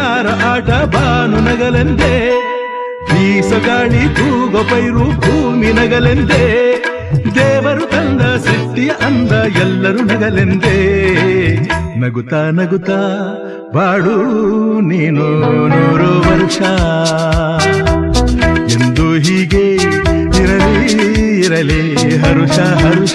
ಜಾರ ಆಟ ಬಾನು ನಗಲೆಂದೇ ಬೀಸಗಾಳಿ ತೂಗ ಪೈರು ಭೂಮಿ ನಗಲೆಂದೇ, ದೇವರು ತಂದ ಸೃಷ್ಟಿಯ ಅಂದ ಎಲ್ಲರೂ ನಗಲೆಂದೇ. ನಗುತ್ತಾ ನಗುತ್ತಾ ಬಾಳು ನೀನು ನೂರು ವರ್ಷ. ಎಂದು ಹೀಗೆ ಇರಲಿ ಇರಲಿ ಹರುಷ ಹರುಷ.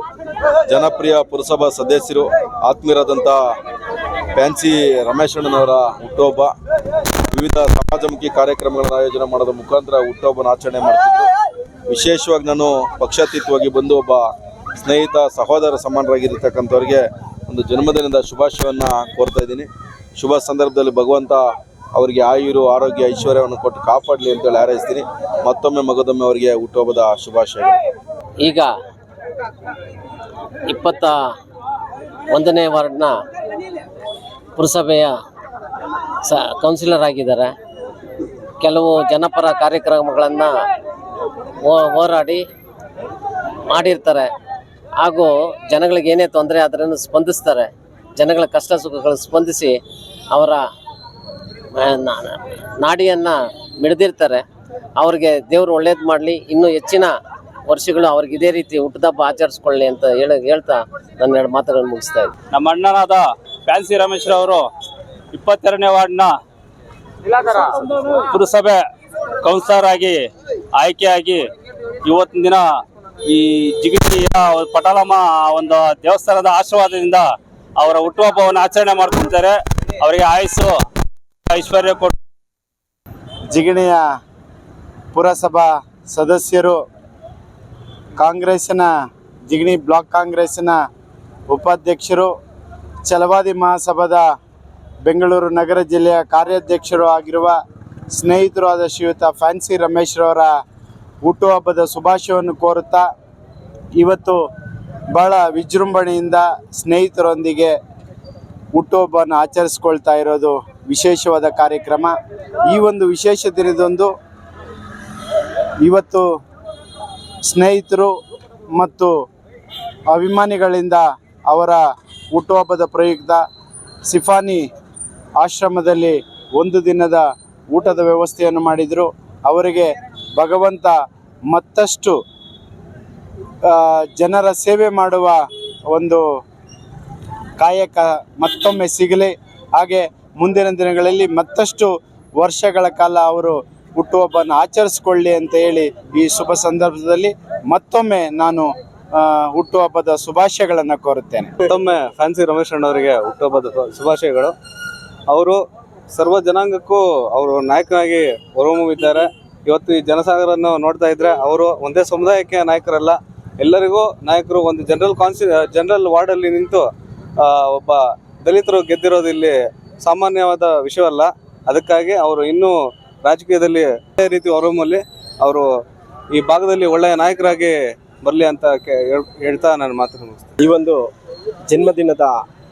ಜನಪ್ರಿಯ ಪುರಸಭಾ ಸದಸ್ಯರು ಆತ್ಮೀಯರಾದಂಥ ಫ್ಯಾನ್ಸಿ ರಮೇಶ್ ಅಣ್ಣನವರ ಹುಟ್ಟುಹಬ್ಬ, ವಿವಿಧ ಸಮಾಜಮುಖಿ ಕಾರ್ಯಕ್ರಮಗಳನ್ನು ಆಯೋಜನೆ ಮಾಡೋದ್ರ ಮುಖಾಂತರ ಹುಟ್ಟುಹಬ್ಬನ ಆಚರಣೆ ಮಾಡ್ತಿದ್ರು. ವಿಶೇಷವಾಗಿ ನಾನು ಪಕ್ಷಾತೀತವಾಗಿ ಬಂದು ಒಬ್ಬ ಸ್ನೇಹಿತ, ಸಹೋದರ ಸಮಾನರಾಗಿರ್ತಕ್ಕಂಥವ್ರಿಗೆ ಒಂದು ಜನ್ಮದಿನದ ಶುಭಾಶಯವನ್ನು ಕೋರ್ತಾ ಇದ್ದೀನಿ. ಶುಭ ಸಂದರ್ಭದಲ್ಲಿ ಭಗವಂತ ಅವರಿಗೆ ಆಯುರು, ಆರೋಗ್ಯ, ಐಶ್ವರ್ಯವನ್ನು ಕೊಟ್ಟು ಕಾಪಾಡಲಿ ಅಂತೇಳಿ ಹಾರೈಸ್ತೀನಿ. ಮತ್ತೊಮ್ಮೆ ಮಗದೊಮ್ಮೆ ಅವರಿಗೆ ಹುಟ್ಟುಹಬ್ಬದ ಶುಭಾಶಯಗಳು. ಈಗ ಇಪ್ಪತ್ತ ಒಂದನೇ ವಾರ್ಡ್ನ ಪುರಸಭೆಯ ಸ, ಕೌನ್ಸಿಲರ್ ಆಗಿದ್ದಾರೆ. ಕೆಲವು ಜನಪರ ಕಾರ್ಯಕ್ರಮಗಳನ್ನು ಹೋರಾಡಿ ಮಾಡಿರ್ತಾರೆ. ಹಾಗೂ ಜನಗಳಿಗೆ ಏನೇ ತೊಂದರೆ ಆದ್ರೂ ಸ್ಪಂದಿಸ್ತಾರೆ. ಜನಗಳ ಕಷ್ಟ ಸುಖಗಳು ಸ್ಪಂದಿಸಿ ಅವರ ನಾಡಿಯನ್ನು ಮಿಡಿದಿರ್ತಾರೆ. ಅವ್ರಿಗೆ ದೇವರು ಒಳ್ಳೇದು ಮಾಡಲಿ. ಇನ್ನೂ ಹೆಚ್ಚಿನ ವರ್ಷಗಳು ಅವ್ರಿಗೆ ಇದೇ ರೀತಿ ಹುಟ್ಟದಬ್ಬ ಆಚರಿಸ್ಕೊಳ್ಳಿ ಅಂತ ಹೇಳ ಹೇಳ್ತಾ ನನ್ನ ಎರಡು ಮಾತುಗಳನ್ನು ಮುಗಿಸ್ತಾ ಇದ್ದೀನಿ. ನಮ್ಮ ಅಣ್ಣನಾದ ಫ್ಯಾನ್ಸಿ ರಮೇಶ್ರ ಅವರು ಇಪ್ಪತ್ತೆರಡನೇ ವಾರ್ಡ್ನ ಪುರಸಭೆ ಕೌನ್ಸಿಲರ್ ಆಗಿ ಆಯ್ಕೆಯಾಗಿ ಇವತ್ತಿನ ದಿನ ಈ ಜಿಗಿಟಿಯ ಪಟಾಲಮ್ಮ ಒಂದು ದೇವಸ್ಥಾನದ ಆಶೀರ್ವಾದದಿಂದ ಅವರ ಹುಟ್ಟುಹಬ್ಬವನ್ನು ಆಚರಣೆ ಮಾಡ್ತಿದ್ದಾರೆ. ಅವರಿಗೆ ಆಯಸ್ಸು, ಐಶ್ವರ್ಯ ಕೊಟ್ಟು ಜಿಗಣಿಯ ಪುರಸಭಾ ಸದಸ್ಯರು ಕಾಂಗ್ರೆಸ್ಸಿನ, ಜಿಗಣಿ ಬ್ಲಾಕ್ ಕಾಂಗ್ರೆಸ್ಸಿನ ಉಪಾಧ್ಯಕ್ಷರು ಚಲವಾದಿ ಮಹಾಸಭಾದ ಬೆಂಗಳೂರು ನಗರ ಜಿಲ್ಲೆಯ ಕಾರ್ಯಾಧ್ಯಕ್ಷರು ಆಗಿರುವ ಸ್ನೇಹಿತರು ಆದ ಶ್ರೀಯುತ ಫ್ಯಾನ್ಸಿ ರಮೇಶ್ರವರ ಹುಟ್ಟುಹಬ್ಬದ ಶುಭಾಶಯವನ್ನು ಕೋರುತ್ತಾ ಇವತ್ತು ಬಹಳ ವಿಜೃಂಭಣೆಯಿಂದ ಸ್ನೇಹಿತರೊಂದಿಗೆ ಹುಟ್ಟುಹಬ್ಬವನ್ನು ಆಚರಿಸ್ಕೊಳ್ತಾ ಇರೋದು ವಿಶೇಷವಾದ ಕಾರ್ಯಕ್ರಮ. ಈ ಒಂದು ವಿಶೇಷ ದಿನದೊಂದು ಇವತ್ತು ಸ್ನೇಹಿತರು ಮತ್ತು ಅಭಿಮಾನಿಗಳಿಂದ ಅವರ ಹುಟ್ಟುಹಬ್ಬದ ಪ್ರಯುಕ್ತ ಸಿಫಾನಿ ಆಶ್ರಮದಲ್ಲಿ ಒಂದು ದಿನದ ಊಟದ ವ್ಯವಸ್ಥೆಯನ್ನು ಮಾಡಿದರು. ಅವರಿಗೆ ಭಗವಂತ ಮತ್ತಷ್ಟು ಜನರ ಸೇವೆ ಮಾಡುವ ಒಂದು ಕಾಯಕ ಮತ್ತೊಮ್ಮೆ ಸಿಗಲಿ. ಹಾಗೆ ಮುಂದಿನ ದಿನಗಳಲ್ಲಿ ಮತ್ತಷ್ಟು ವರ್ಷಗಳ ಕಾಲ ಅವರು ಹುಟ್ಟುಹಬ್ಬನ ಆಚರಿಸ್ಕೊಳ್ಳಿ ಅಂತ ಹೇಳಿ ಈ ಶುಭ ಸಂದರ್ಭದಲ್ಲಿ ಮತ್ತೊಮ್ಮೆ ನಾನು ಹುಟ್ಟುಹಬ್ಬದ ಶುಭಾಶಯಗಳನ್ನು ಕೋರುತ್ತೇನೆ. ಮತ್ತೊಮ್ಮೆ ಫ್ಯಾನ್ಸಿ ರಮೇಶ್ ಅವರಿಗೆ ಹುಟ್ಟುಹಬ್ಬದ ಶುಭಾಶಯಗಳು. ಅವರು ಸರ್ವ ಜನಾಂಗಕ್ಕೂ ಅವರು ನಾಯಕನಾಗಿ ಹೊರಹೊಮ್ಮಿದ್ದಾರೆ ಇವತ್ತು ಈ ಜನಸಾಗರನ್ನು ನೋಡ್ತಾ ಇದ್ರೆ ಅವರು ಒಂದೇ ಸಮುದಾಯಕ್ಕೆ ನಾಯಕರಲ್ಲ, ಎಲ್ಲರಿಗೂ ನಾಯಕರು ಒಂದು ಜನರಲ್ ಕಾನ್ಸಿ, ಜನರಲ್ ವಾರ್ಡಲ್ಲಿ ನಿಂತು ಒಬ್ಬ ದಲಿತರು ಗೆದ್ದಿರೋದು ಇಲ್ಲಿ ಸಾಮಾನ್ಯವಾದ ವಿಷಯವಲ್ಲ. ಅದಕ್ಕಾಗಿ ಅವರು ಇನ್ನೂ ರಾಜಕೀಯದಲ್ಲಿ ಅದೇ ರೀತಿ ಹೊರಹೊಮ್ಮಲಿ ಅವರು ಈ ಭಾಗದಲ್ಲಿ ಒಳ್ಳೆಯ ನಾಯಕರಾಗಿ ಬರಲಿ ಅಂತ ಹೇಳ್ತಾ ನಾನು ಮಾತು ಈ ಒಂದು ಜನ್ಮದಿನದ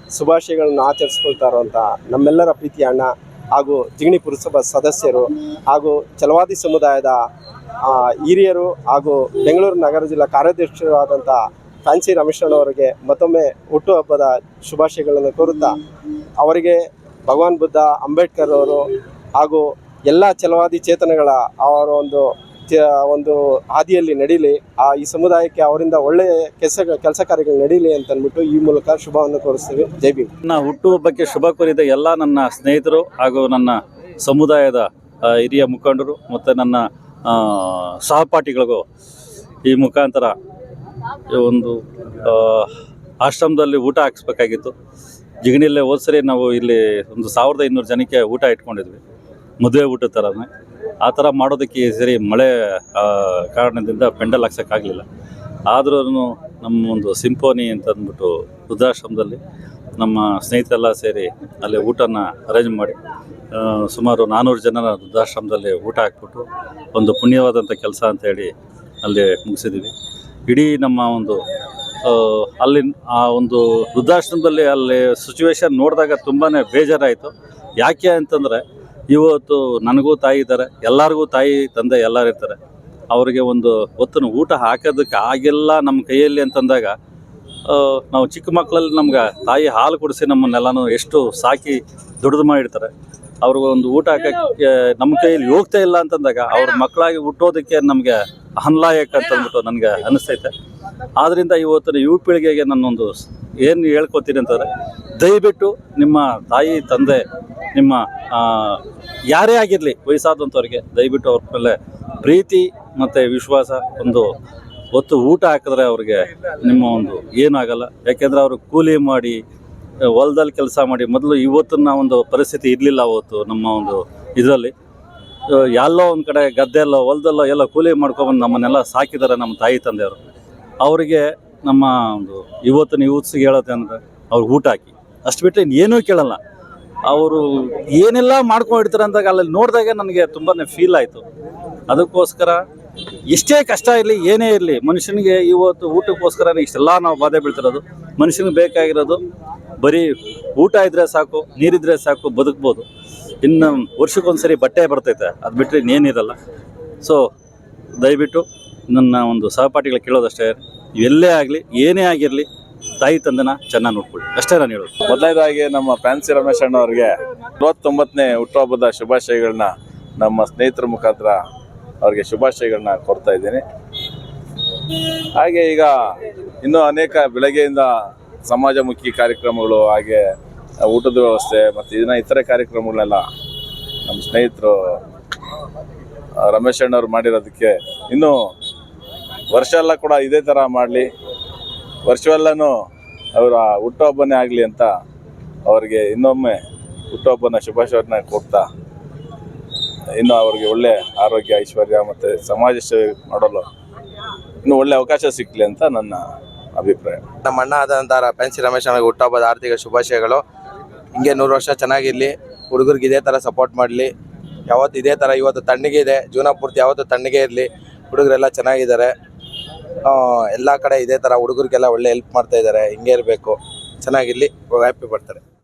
ಶುಭಾಶಯಗಳನ್ನು ಆಚರಿಸ್ಕೊಳ್ತಾ ಇರುವಂಥ ನಮ್ಮೆಲ್ಲರ ಪ್ರೀತಿಯ ಅಣ್ಣ ಹಾಗೂ ಜಿಗಣಿ ಪುರಸಭಾ ಸದಸ್ಯರು ಹಾಗೂ ಚಲವಾದಿ ಸಮುದಾಯದ ಹಿರಿಯರು ಹಾಗೂ ಬೆಂಗಳೂರು ನಗರ ಜಿಲ್ಲಾ ಕಾರ್ಯಾಧ್ಯಕ್ಷರಾದಂಥ ಫ್ಯಾನ್ಸಿ ರಮೇಶಣ್ಣವರಿಗೆ ಮತ್ತೊಮ್ಮೆ ಹುಟ್ಟುಹಬ್ಬದ ಶುಭಾಶಯಗಳನ್ನು ಕೋರುತ್ತಾ ಅವರಿಗೆ ಭಗವಾನ್ ಬುದ್ಧ, ಅಂಬೇಡ್ಕರ್ ಅವರು ಹಾಗೂ ಎಲ್ಲ ಛಲವಾದಿ ಚೇತನಗಳ ಅವರ ಒಂದು ಒಂದು ಹಾದಿಯಲ್ಲಿ ನಡೀಲಿ, ಆ ಈ ಸಮುದಾಯಕ್ಕೆ ಅವರಿಂದ ಒಳ್ಳೆಯ ಕೆಲಸ ಕೆಲಸ ಕಾರ್ಯಗಳು ನಡೀಲಿ ಅಂತ ಅಂದ್ಬಿಟ್ಟು ಈ ಮೂಲಕ ಶುಭವನ್ನು ಕೋರಿಸ್ತೀವಿ. ಜೈ ಭೀಮ್. ನನ್ನ ಹುಟ್ಟುಹಬ್ಬಕ್ಕೆ ಶುಭ ಕೋರಿದ ಎಲ್ಲ ನನ್ನ ಸ್ನೇಹಿತರು ಹಾಗೂ ನನ್ನ ಸಮುದಾಯದ ಹಿರಿಯ ಮುಖಂಡರು ಮತ್ತು ನನ್ನ ಸಹಪಾಠಿಗಳಿಗೂ ಈ ಮುಖಾಂತರ ಒಂದು ಆಶ್ರಮದಲ್ಲಿ ಊಟ ಹಾಕಿಸ್ಬೇಕಾಗಿತ್ತು. ಜಿಗಣಿಯಲ್ಲೇ ಹೋದ್ಸರಿ ನಾವು ಇಲ್ಲಿ ಒಂದು ಸಾವಿರದ ಇನ್ನೂರು ಜನಕ್ಕೆ ಊಟ ಇಟ್ಕೊಂಡಿದ್ವಿ. ಮದುವೆ ಊಟದ ಥರನೇ. ಆ ಥರ ಮಾಡೋದಕ್ಕೆ ಸರಿ ಮಳೆ ಕಾರಣದಿಂದ ಪೆಂಡಲ್ ಹಾಕ್ಸೋಕ್ಕಾಗಲಿಲ್ಲ. ಆದ್ರೂ ನಮ್ಮ ಒಂದು ಸಿಂಫೋನಿ ಅಂತ ಅಂದ್ಬಿಟ್ಟು ವೃದ್ಧಾಶ್ರಮದಲ್ಲಿ ನಮ್ಮ ಸ್ನೇಹಿತರೆಲ್ಲ ಸೇರಿ ಅಲ್ಲಿ ಊಟನ ಅರೇಂಜ್ ಮಾಡಿ ಸುಮಾರು ನಾನ್ನೂರು ಜನರ ವೃದ್ಧಾಶ್ರಮದಲ್ಲಿ ಊಟ ಹಾಕ್ಬಿಟ್ಟು ಒಂದು ಪುಣ್ಯವಾದಂಥ ಕೆಲಸ ಅಂತೇಳಿ ಅಲ್ಲಿ ಮುಗಿಸಿದ್ದೀವಿ. ಇಡೀ ನಮ್ಮ ಒಂದು ಅಲ್ಲಿ ಆ ಒಂದು ವೃದ್ಧಾಶ್ರಮದಲ್ಲಿ ಅಲ್ಲಿ ಸಿಚುವೇಶನ್ ನೋಡಿದಾಗ ತುಂಬಾ ಬೇಜಾರಾಯಿತು. ಯಾಕೆ ಅಂತಂದರೆ ಇವತ್ತು ನನಗೂ ತಾಯಿ ಇದ್ದಾರೆ, ಎಲ್ಲರಿಗೂ ತಾಯಿ ತಂದೆ ಎಲ್ಲರೂ ಇರ್ತಾರೆ. ಅವರಿಗೆ ಒಂದು ಹೊತ್ತಿನ ಊಟ ಹಾಕೋದಕ್ಕೆ ಆಗಿಲ್ಲ ನಮ್ಮ ಕೈಯಲ್ಲಿ ಅಂತಂದಾಗ ನಾವು ಚಿಕ್ಕ ಮಕ್ಕಳಲ್ಲಿ ನಮ್ಗೆ ತಾಯಿ ಹಾಲು ಕುಡಿಸಿ ನಮ್ಮನ್ನೆಲ್ಲನೂ ಎಷ್ಟು ಸಾಕಿ ದುಡಿದು ಮಾಡಿರ್ತಾರೆ. ಅವ್ರಿಗೆ ಒಂದು ಊಟ ಹಾಕಕ್ಕೆ ನಮ್ಮ ಕೈಯಲ್ಲಿ ಹೋಗ್ತಾ ಇಲ್ಲ ಅಂತಂದಾಗ ಅವ್ರ ಮಕ್ಕಳಾಗಿ ಹುಟ್ಟೋದಕ್ಕೆ ನಮಗೆ ಅನ್ಲಾಯಕ್ ಅಂತ ಅಂದ್ಬಿಟ್ಟು ನನಗೆ ಅನಿಸ್ತೈತೆ. ಆದ್ದರಿಂದ ಇವತ್ತಿನ ಯುವ ಪೀಳಿಗೆಗೆ ನನ್ನೊಂದು ಏನು ಹೇಳ್ಕೊತೀನಿ ಅಂತಂದರೆ, ದಯವಿಟ್ಟು ನಿಮ್ಮ ತಾಯಿ, ತಂದೆ ನಿಮ್ಮ ಯಾರೇ ಆಗಿರಲಿ ವಯಸ್ಸಾದಂಥವ್ರಿಗೆ ದಯವಿಟ್ಟು ಅವ್ರ ಮೇಲೆ ಪ್ರೀತಿ ಮತ್ತು ವಿಶ್ವಾಸ ಒಂದು ಹೊತ್ತು ಊಟ ಹಾಕಿದ್ರೆ ಅವ್ರಿಗೆ ನಿಮ್ಮ ಒಂದು ಏನಾಗಲ್ಲ. ಯಾಕೆಂದರೆ ಅವರು ಕೂಲಿ ಮಾಡಿ ಹೊಲದಲ್ಲಿ ಕೆಲಸ ಮಾಡಿ ಮೊದಲು ಇವತ್ತಿನ ಒಂದು ಪರಿಸ್ಥಿತಿ ಇರಲಿಲ್ಲ ಅವತ್ತು ನಮ್ಮ ಒಂದು ಇದರಲ್ಲಿ. ಎಲ್ಲೋ ಒಂದು ಕಡೆ ಗದ್ದೆಲ್ಲೋ ಹೊಲದಲ್ಲೋ ಎಲ್ಲ ಕೂಲಿ ಮಾಡ್ಕೊಬಂದು ನಮ್ಮನ್ನೆಲ್ಲ ಸಾಕಿದ್ದಾರೆ ನಮ್ಮ ತಾಯಿ ತಂದೆಯವರು. ಅವರಿಗೆ ನಮ್ಮ ಒಂದು ಇವತ್ತಿನ ಯೂತ್ಸಿಗೆ ಹೇಳುತ್ತೆ ಅಂದರೆ ಅವ್ರಿಗೆ ಊಟ ಹಾಕಿ. ಅಷ್ಟು ಬಿಟ್ಟರೆ ಏನೂ ಕೇಳಲ್ಲ. ಅವರು ಏನೆಲ್ಲ ಮಾಡ್ಕೊಂಡಿರ್ತಾರೆ ಅಂದಾಗ ಅಲ್ಲಿ ನೋಡಿದಾಗ ನನಗೆ ತುಂಬಾ ಫೀಲ್ ಆಯಿತು. ಅದಕ್ಕೋಸ್ಕರ ಎಷ್ಟೇ ಕಷ್ಟ ಇರಲಿ, ಏನೇ ಇರಲಿ, ಮನುಷ್ಯನಿಗೆ ಇವತ್ತು ಊಟಕ್ಕೋಸ್ಕರ ಇಷ್ಟೆಲ್ಲ ನಾವು ಬಾಧೆ ಬೀಳ್ತಿರೋದು. ಮನುಷ್ಯನಿಗೆ ಬೇಕಾಗಿರೋದು ಬರೀ ಊಟ ಇದ್ರೆ ಸಾಕು, ನೀರಿದ್ರೆ ಸಾಕು, ಬದುಕ್ಬೋದು. ಇನ್ನು ವರ್ಷಕ್ಕೊಂದ್ಸರಿ ಬಟ್ಟೆ ಬರ್ತೈತೆ, ಅದು ಬಿಟ್ಟರೆ ಇನ್ನೇನಿರಲ್ಲ ಸೊ ದಯವಿಟ್ಟು ನನ್ನ ಒಂದು ಸಹಪಾಠಿಗಳು ಕೇಳೋದಷ್ಟೇ ಎಲ್ಲೇ ಆಗಲಿ, ಏನೇ ಆಗಿರಲಿ ತಾಯಿ ತಂದೆನ ಚೆನ್ನಾಗಿ ನೋಡ್ಕೊಳ್ಳಿ. ಅಷ್ಟೇ ನಾನು ಹೇಳೋದು. ಮೊದಲನೇದಾಗಿ ನಮ್ಮ ಫ್ಯಾನ್ಸಿ ರಮೇಶ್ ಅಣ್ಣ ಅವರಿಗೆ ಅರವತ್ತೊಂಬತ್ತನೇ ಹುಟ್ಟುಹಬ್ಬದ ಶುಭಾಶಯಗಳನ್ನ ನಮ್ಮ ಸ್ನೇಹಿತರ ಮುಖಾಂತರ ಅವ್ರಿಗೆ ಶುಭಾಶಯಗಳನ್ನ ಕೊಡ್ತಾ ಇದ್ದೀನಿ. ಹಾಗೆ ಈಗ ಇನ್ನೂ ಅನೇಕ ಬೆಳಗ್ಗೆಯಿಂದ ಸಮಾಜಮುಖಿ ಕಾರ್ಯಕ್ರಮಗಳು ಹಾಗೆ ಊಟದ ವ್ಯವಸ್ಥೆ ಮತ್ತು ಇದನ್ನ ಇತರೆ ಕಾರ್ಯಕ್ರಮಗಳನ್ನೆಲ್ಲ ನಮ್ಮ ಸ್ನೇಹಿತರು ರಮೇಶ್ ಅಣ್ಣವ್ರು ಮಾಡಿರೋದಕ್ಕೆ ಇನ್ನೂ ವರ್ಷ ಎಲ್ಲ ಕೂಡ ಇದೇ ಥರ ಮಾಡಲಿ. ವರ್ಷವೆಲ್ಲನೂ ಅವರ ಹುಟ್ಟುಹಬ್ಬನೇ ಆಗಲಿ ಅಂತ ಅವರಿಗೆ ಇನ್ನೊಮ್ಮೆ ಹುಟ್ಟುಹಬ್ಬನ ಶುಭಾಶಯನ ಕೊಡ್ತಾ, ಇನ್ನು ಅವ್ರಿಗೆ ಒಳ್ಳೆ ಆರೋಗ್ಯ, ಐಶ್ವರ್ಯ ಮತ್ತು ಸಮಾಜ ಸೇವೆ ಮಾಡಲು ಇನ್ನು ಒಳ್ಳೆ ಅವಕಾಶ ಸಿಕ್ಕಲಿ ಅಂತ ನನ್ನ ಅಭಿಪ್ರಾಯ. ನಮ್ಮ ಅಣ್ಣ ಆದಂಥ ಪೆನ್ಸಿ ರಮೇಶ್ ಅಣ್ಣಗೆ ಹುಟ್ಟುಹಬ್ಬದ ಆರ್ಥಿಕ ಶುಭಾಶಯಗಳು. ಹಿಂಗೆ ನೂರು ವರ್ಷ ಚೆನ್ನಾಗಿರಲಿ, ಹುಡುಗರಿಗೆ ಇದೇ ಥರ ಸಪೋರ್ಟ್ ಮಾಡಲಿ. ಯಾವತ್ತು ಇದೇ ಥರ ಇವತ್ತು ತಣ್ಣಗೆ ಇದೆ, ಜೀವನ ಪೂರ್ತಿ ಯಾವತ್ತು ತಣ್ಣಗೆ ಇರಲಿ, ಹುಡುಗರೆಲ್ಲ ಚೆನ್ನಾಗಿದ್ದಾರೆ. ಎಲ್ಲ ಕಡೆ ಇದೇ ಥರ ಹುಡುಗರಿಗೆಲ್ಲ ಒಳ್ಳೆ ಹೆಲ್ಪ್ ಮಾಡ್ತಾ ಇದ್ದಾರೆ ಹಿಂಗೆ ಇರಬೇಕು. ಚೆನ್ನಾಗಿರಲಿ ಹ್ಯಾಪಿ ಬರ್ತಾರೆ